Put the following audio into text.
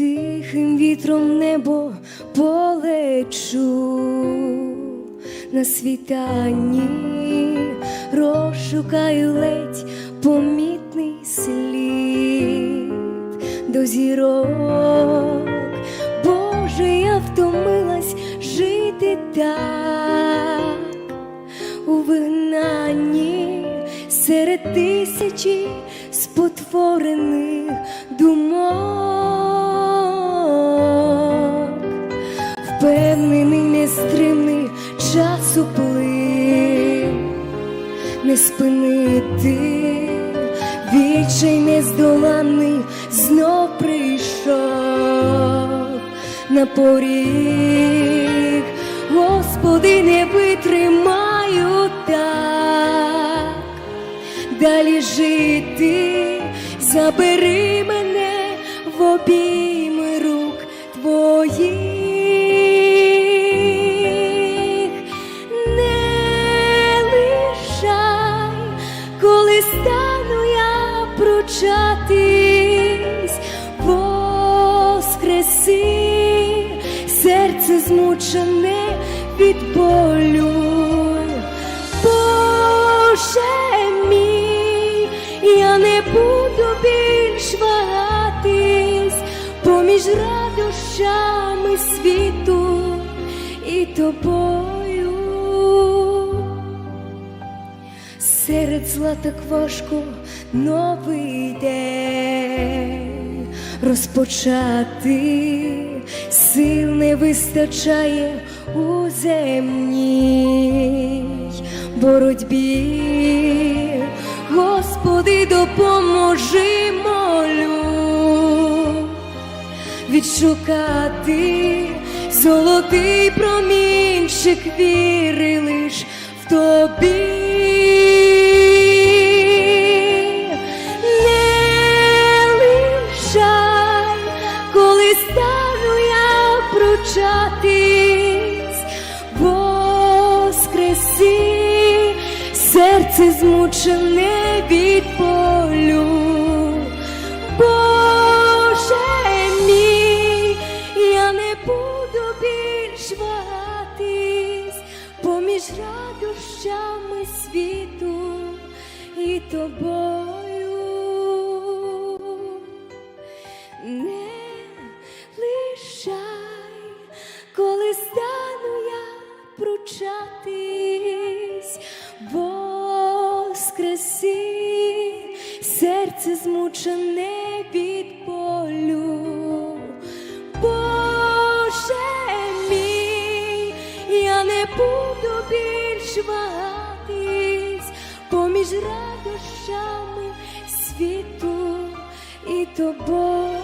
вітром небо полечу. На світанні, розшукаю ледь помітний слід. До зірок. Боже, я втомилась жити так. У вигнанні серед тисячі спотворених думок, впевнений, нестримний час уплив, не спинити, відчай нездоланний знов прийшов на поріг, Господи, не витримаю так, далі жити, забери мене в обійми рук твоїх, я пручатись, воскреси, серце змучене від болю. Боже мій, я не буду більш вагатись поміж радощами світу і тобою. Серед зла так важко новий день розпочати, сил не вистачає у земній боротьбі. Господи, допоможи молю відшукати золотий промінчик віри лиш в тобі. Пручатись, воскреси, серце змучене від болю. Боже я не буду більш поміж радощами світу і тобою. Воскреси, серце змучене від болю. Боже мій, я не буду більш вагатись поміж радощами світу і тобою.